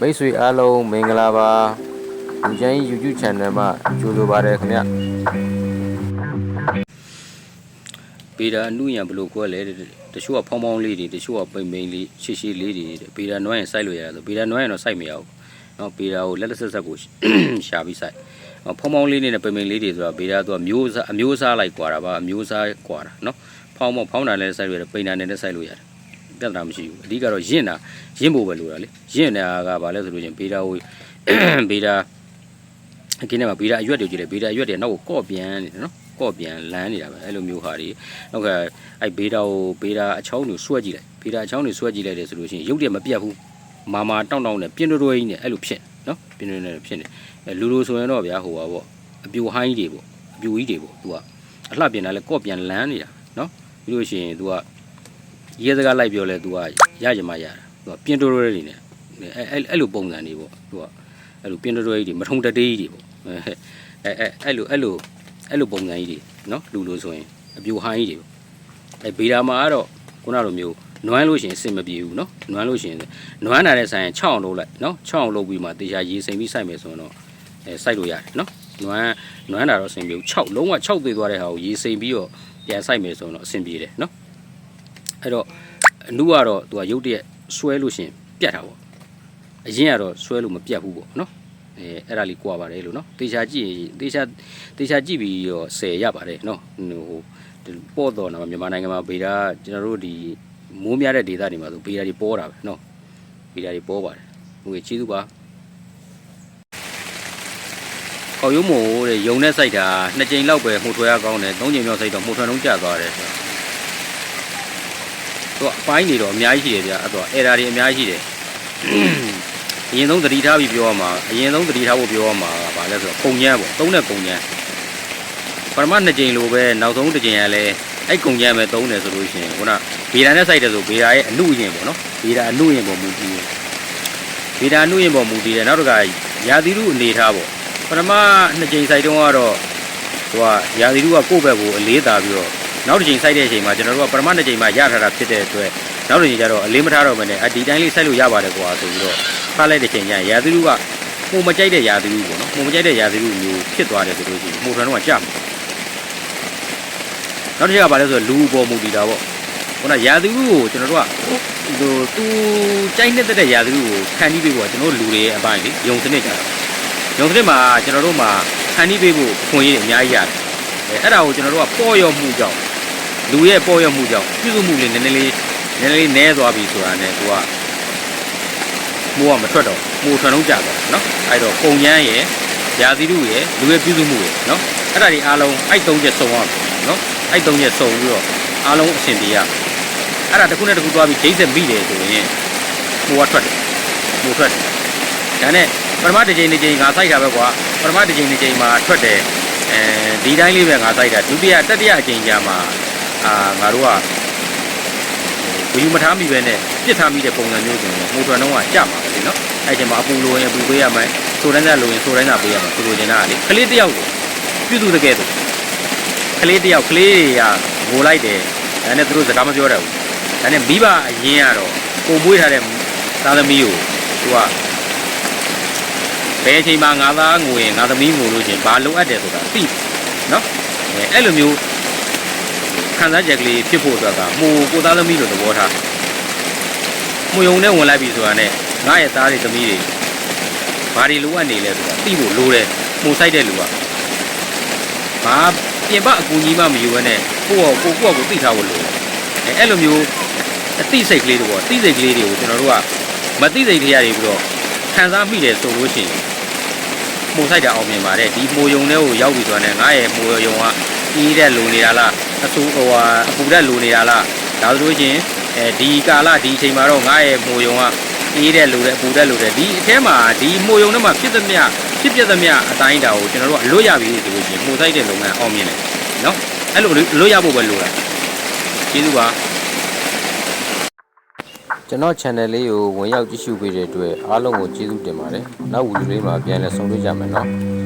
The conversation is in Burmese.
မိတ်ဆွေအားလုံးမင်္ဂလာပါလူချမ်း YouTube channel မှာကြိုဆိုပါရခင်ဗျပေဒါအနုရံဘလို့ခွဲလဲတချို့ကဖောင်းဖောင်းလေးတွေတချို့ကပိမ့်ပိမ့်လေးရှေ့ရှေ့လေးတွေပေဒါနွမ်းရင်စိုက်လို့ရတယ်ဆိုပေဒါနွမ်းရင်တော့စိုက်မရဘူးနော်ပေဒါကိုလက်လက်ဆက်ဆက်ကိုရှာပြီးစိုက်ဖောင်းဖောင်းလေးနဲ့ပိမ့်ပိမ့်လေးတွေဆိုတာပေဒါကမျိုးအမျိုးအစားလိုက်ကွာတာပါအမျိုးအစားကွာတာနော်ဖောင်းဖောင်းဖောင်းတာလည်းစိုက်လို့ရတယ်ပိမ့်တာနဲ့လည်းစိုက်လို့ရတယ် ပြဿနာမရှိဘူးအဓိကတော့ရင့်တာရင့်ဖို့ပဲလိုတာလေရင့်နေတာကဘာလဲဆိုလို့ချင်းဗေဒာကိုဗေဒာအခင်းထဲမှာဗေဒာအရွက်တွေကြည့်တယ်ဗေဒာအရွက်တွေနောက်ကိုကော့ပြန်နေတယ်နော်ကော့ပြန်လန်းနေတာပဲအဲ့လိုမျိုးဟာတွေနောက်ကအဲ့ဗေဒာကိုဗေဒာအချောင်းကိုဆွဲကြည့်လိုက်ဗေဒာအချောင်းကိုဆွဲကြည့်လိုက်တယ်ဆိုလို့ရှိရင်ရုပ်တရက်မပြတ်ဘူးမာမာတောင်းတောင်းနဲ့ပြင်းတွဲတွဲကြီးနဲ့အဲ့လိုဖြစ်နော်ပြင်းတွဲနဲ့ဖြစ်နေအဲ့လူလိုဆိုရင်တော့ဗျာဟိုပါပေါ့အပြူဟိုင်းတွေပေါ့အပြူကြီးတွေပေါ့ तू ကအလှပြင်တာလဲကော့ပြန်လန်းနေတာနော်ပြီးလို့ရှိရင် तू က ရဲစကားလိုက်ပြောလဲ तू ကရရမရတာ तू ကပြင်းတွဲတွဲတွေနဲ့အဲ့အဲ့အဲ့လိုပုံစံတွေပေါ့ तू က အဲ့လိုပြင်းတွဲကြီးတွေမထုံတတေးကြီးတွေပေါ့အဲအဲအဲ့လိုအဲ့လိုအဲ့လိုပုံစံကြီးတွေနော်လူလိုဆိုရင်အပြူဟိုင်းကြီးတွေပေါ့အဲဗေဒာမှာကတော့ခုနလိုမျိုးနွမ်းလို့ရှိရင်အဆင်မပြေဘူးနော်နွမ်းလို့ရှိရင်နွမ်းလာတဲ့ဆိုင်ရင်6အောင်လုပ်လိုက်နော်6အောင်လုပ်ပြီးမှတေချာရေစိမ်ပြီးစိုက်မယ်ဆိုရင်တော့အဲစိုက်လို့ရတယ်နော်နွမ်းနွမ်းတာတော့အဆင်ပြေဘူး6လုံးဝ6သေးသွားတဲ့ဟာကိုရေစိမ်ပြီးတော့ပြန်စိုက်မယ်ဆိုရင်တော့အဆင်ပြေတယ်နော် အဲ့တော့အနုကတော့သူကရုပ်တရက်ဆွဲလို့ရှိရင်ပြတ်တာပေါ့အရင်ကတော့ဆွဲလို့မပြတ်ဘူးပေါ့နော်အဲအဲ့ဒါလေးကြွားပါတယ်လို့နော်တေချာကြည့်ရင်တေချာတေချာကြည့်ပြီးတော့ဆယ်ရပါတယ်နော်ဟိုပေါ့တော်နော်မြန်မာနိုင်ငံမှာဗေဒာကျွန်တော်တို့ဒီမိုးများတဲ့ဒေသတွေမှာဆိုဗေဒာတွေပေါ်တာပဲနော်ဗေဒာတွေပေါ်ပါတယ်ဟုတ်ကဲ့ကျေးဇူးပါကောက်ရုံးမို့တဲ့ယုံနဲ့စိုက်တာနှစ်ကြိမ်လောက်ပဲမှုထွဲရကောင်းတယ်သုံးကြိမ်မြောက်စိုက်တော့မှုထွဲလုံးကျသွားတယ်ဆိုတော့ သူကအပိုင်းနေတော့အများကြီးရှိတယ်ဗျအဲ့တော့အဲ့ဒါတွေအများကြီးရှိတယ်အရင်ဆုံးသတိထားပြီးပြောရမှာအရင်ဆုံးသတိထားဖို့ပြောရမှာကဘာလဲဆိုတော့ပုံညမ်းပေါ့သုံးတဲ့ပုံညမ်းပထမနှစ်ကြိမ်လိုပဲနောက်ဆုံးတစ်ကြိမ်ကလည်းအဲ့ကုံညမ်းပဲသုံးတယ်ဆိုလို့ရှိရင်ခုနဗေဒာနဲ့စိုက်တယ်ဆိုဗေဒာရဲ့အနုရင်ပေါ့နော်ဗေဒာအနုရင်ပေါ်မူတည်တယ်ဗေဒာအနုရင်ပေါ်မူတည်တယ်နောက်တစ်ခါရာသီဥအနေထားပေါ့ပထမနှစ်ကြိမ်စိုက်တုန်းကတော့ဟိုကရာသီဥကကိုယ့်ဘက်ကိုအလေးသာပြီးတော့ နောက်တစ်ကြိမ်စိုက်တဲ့အချိန်မှာကျွန်တော်တို့ကပထမနှစ်ကြိမ်မှာရထားတာဖြစ်တဲ့အတွက်နောက်တစ်ကြိမ်ကျတော့အလေးမထားတော့ဘဲနဲ့အဒီတိုင်းလေးစိုက်လို့ရပါတယ်ကွာဆိုပြီးတော့ဖားလိုက်တဲ့ချိန်ကျရင်ရာသီဥကပုံမကြိုက်တဲ့ရာသီဥပေါ့နော်ပုံမကြိုက်တဲ့ရာသီဥမျိုးဖြစ်သွားတယ်ဆိုလို့ရှိရင်မှုထွန်းတော့ကြာမှာနောက်တစ်ချက်ကဘာလဲဆိုတော့လူပေါ်မူတည်တာပေါ့ခုနရာသီဥကိုကျွန်တော်တို့ကဟိုသူကြိုက်နေတဲ့ရာသီဥကိုခံပြီးပေးဖို့ကကျွန်တော်တို့လူတွေရဲ့အပိုင်းလေယုံစနစ်ကြတာယုံစနစ်မှာကျွန်တော်တို့မှာခံပြီးပေးဖို့ခွင့်ရည်အများကြီးရတယ်အဲအဲ့ဒါကိုကျွန်တော်တို့ကပေါ်ရောမှုကြောင့် လူရဲ့ပေါ်ရောမှုကြောင့်ပြုစုမှုလေးနည်းနည်းလေးနည်းနည်းလေးနည်းသွားပြီဆိုတာနဲ့သူကမိုးကမထွက်တော့မိုးထွက်လုံးကြတော့နော်အဲ့တော့ပုံရမ်းရယ်ရာသီတုရယ်လူရဲ့ပြုစုမှုရယ်နော်အဲ့ဒါဒီအားလုံးအဲ့သုံးချက်စုံအောင်နော်အဲ့သုံးချက်စုံပြီးတော့အားလုံးအဆင်ပြေရအဲ့ဒါတစ်ခုနဲ့တစ်ခုသွားပြီးဒိတ်ဆက်မိတယ်ဆိုရင်မိုးကထွက်တယ်မိုးထွက်တယ်ဒါနဲ့ပထမတစ်ချိန်တစ်ချိန်ငါစိုက်တာပဲကွာပထမတစ်ချိန်တစ်ချိန်မှာထွက်တယ်အဲဒီတိုင်းလေးပဲငါစိုက်တာဒုတိယတတိယအချိန်ကျမှ အာငါတို့ကဘီယူမထားမိပဲနဲ့ပြစ်ထားမိတဲ့ပုံစံမျိုးဆိုရင်မိုထွန်တော့ကကြမှာပဲလေနော်အဲ့ချိန်မှာအပူလိုရင်အပူပေးရမယ်ဆိုတိုင်းကလိုရင်ဆိုတိုင်းကပေးရမယ်ဆိုလိုချင်တာကလေကလေးတစ်ယောက်ကိုပြုစုတကယ်ဆိုကလေးတစ်ယောက်ကလေးတွေကငိုလိုက်တယ်ဒါနဲ့သူတို့စကားမပြောတတ်ဘူးဒါနဲ့မိဘအရင်ကတော့ပုံမွေးထားတဲ့သားသမီးကိုသူကဘယ်အချိန်မှာငါသားငိုရင်ငါသမီးငိုလို့ချင်းဘာလိုအပ်တယ်ဆိုတာသိနော်အဲအဲ့လိုမျိုး ခံစားချက်ကလေးဖြစ်ဖို့အတွက်ကဟိုကိုသားသမီးလိုသဘောထားမှုယုံနဲ့ဝင်လိုက်ပြီဆိုတာနဲ့ငါရဲ့သားတွေသမီးတွေဘာတွေလိုအပ်နေလဲဆိုတာသိဖို့လိုတယ်မှုဆိုင်တဲ့လူကဘာပြင်ပအကူကြီးမှမယူဘဲနဲ့ကိုယ့်ကိုကိုယ့်ကိုသိထားဖို့လိုတယ်အဲအဲ့လိုမျိုးအသိစိတ်ကလေးတွေပေါ့သိစိတ်ကလေးတွေကိုကျွန်တော်တို့ကမသိစိတ်တွေရတွေပြီးတော့ခံစားမိတယ်ဆိုလို့ရှိရင်မှုဆိုင်တာအောင်မြင်ပါတယ်ဒီမှုယုံတဲ့ကိုရောက်ပြီဆိုတာနဲ့ငါရဲ့မှုယုံကကြီးတဲ့လူနေတာလား အဆူဟိုဟာအပူတက်လိုနေတာလားဒါဆိုလို့ချင်းအဲဒီကာလဒီအချိန်မှာတော့ငါ့ရဲ့မိုယုံကအေးတဲ့လိုတဲ့အပူတက်လိုတဲ့ဒီအထဲမှာဒီမိုယုံထဲမှာဖြစ်သမျှဖြစ်ပြသမျှအတိုင်းတာကိုကျွန်တော်တို့ကအလွတ်ရပြီဆိုလို့ချင်းမှုဆိုင်တဲ့လုပ်ငန်းအောင်မြင်တယ်နော်အဲ့လိုလွတ်ရဖို့ပဲလိုတာကျေးဇူးပါကျွန်တော် channel လေးကိုဝင်ရောက်ကြည့်ရှုပေးတဲ့အတွက်အားလုံးကိုကျေးဇူးတင်ပါတယ်နောက်ဗီဒီယိုလေးမှာပြန်လည်ဆုံတွေ့ကြမယ်နော်